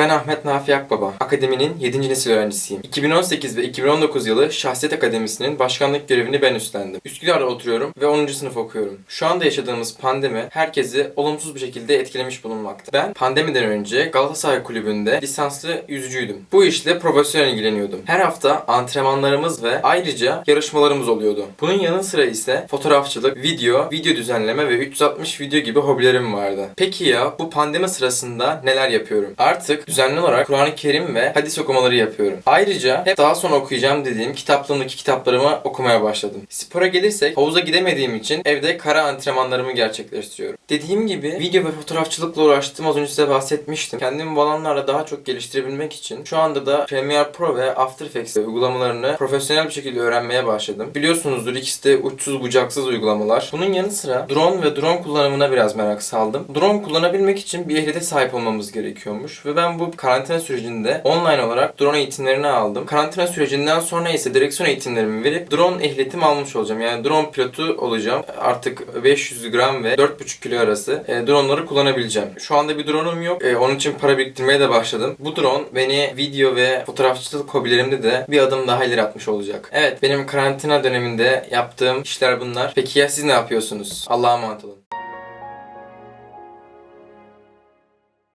Ben Ahmet Nafi Akbaba. Akademinin 7. nesil öğrencisiyim. 2018 ve 2019 yılı Şahsiyet Akademisi'nin başkanlık görevini ben üstlendim. Üsküdar'da oturuyorum ve 10. sınıf okuyorum. Şu anda yaşadığımız pandemi herkesi olumsuz bir şekilde etkilemiş bulunmakta. Ben pandemiden önce Galatasaray Kulübü'nde lisanslı yüzücüydüm. Bu işle profesyonel ilgileniyordum. Her hafta antrenmanlarımız ve ayrıca yarışmalarımız oluyordu. Bunun yanı sıra ise fotoğrafçılık, video, video düzenleme ve 360 video gibi hobilerim vardı. Peki ya bu pandemi sırasında neler yapıyorum? Artık düzenli olarak Kur'an-ı Kerim ve hadis okumaları yapıyorum. Ayrıca hep daha sonra okuyacağım dediğim kitaplığımdaki kitaplarımı okumaya başladım. Spora gelirsek havuza gidemediğim için evde kara antrenmanlarımı gerçekleştiriyorum. Dediğim gibi video ve fotoğrafçılıkla uğraştım. Az önce size bahsetmiştim. Kendimi bu alanlarla daha çok geliştirebilmek için şu anda da Premiere Pro ve After Effects uygulamalarını profesyonel bir şekilde öğrenmeye başladım. Biliyorsunuzdur ikisi de uçsuz bucaksız uygulamalar. Bunun yanı sıra drone ve drone kullanımına biraz merak saldım. Drone kullanabilmek için bir ehliyete sahip olmamız gerekiyormuş ve ben bu karantina sürecinde online olarak drone eğitimlerini aldım. Karantina sürecinden sonra ise direksiyon eğitimlerimi verip drone ehliyetimi almış olacağım. Yani drone pilotu olacağım. Artık 500 gram ve 4,5 kilo arası e, droneları kullanabileceğim. Şu anda bir drone'um yok. E, onun için para biriktirmeye de başladım. Bu drone beni video ve fotoğrafçılık hobilerimde de bir adım daha ileri atmış olacak. Evet benim karantina döneminde yaptığım işler bunlar. Peki ya siz ne yapıyorsunuz? Allah'a emanet olun.